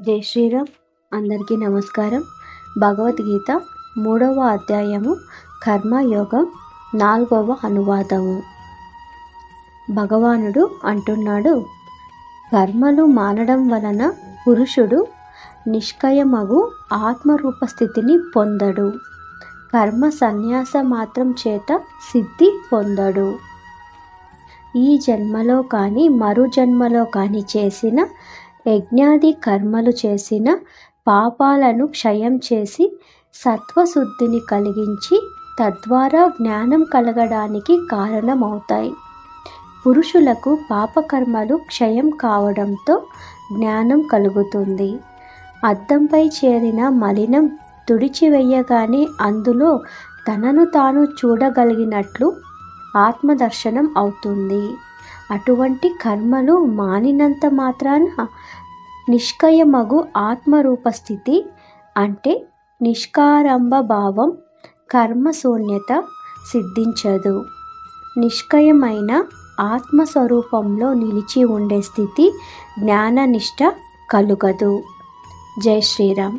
జై శ్రీరామ్. అందరికీ నమస్కారం. భగవద్గీత మూడవ అధ్యాయము కర్మయోగం నాలుగవ అనువాదము. భగవానుడు అంటున్నాడు కర్మలు మానడం వలన పురుషుడు నిష్కయమగు ఆత్మరూప స్థితిని పొందడు. కర్మ సన్యాస మాత్రం చేత సిద్ధి పొందడు. ఈ జన్మలో కానీ మరు జన్మలో కానీ చేసిన యజ్ఞాది కర్మలు చేసిన పాపాలను క్షయం చేసి సత్వశుద్ధిని కలిగించి తద్వారా జ్ఞానం కలగడానికి కారణమవుతాయి. పురుషులకు పాపకర్మలు క్షయం కావడంతో జ్ఞానం కలుగుతుంది. అద్దంపై చేరిన మలినం తుడిచివేయగానే అందులో తనను తాను చూడగలిగినట్లు ఆత్మదర్శనం అవుతుంది. అటువంటి కర్మలు మానినంత మాత్రాన నిష్కయమగు ఆత్మరూపస్థితి అంటే నిష్కారంభ భావం కర్మశూన్యత సిద్ధించదు. నిష్కయమైన ఆత్మస్వరూపంలో నిలిచి ఉండే స్థితి జ్ఞాననిష్ట కలుగదు. జై శ్రీరామ్.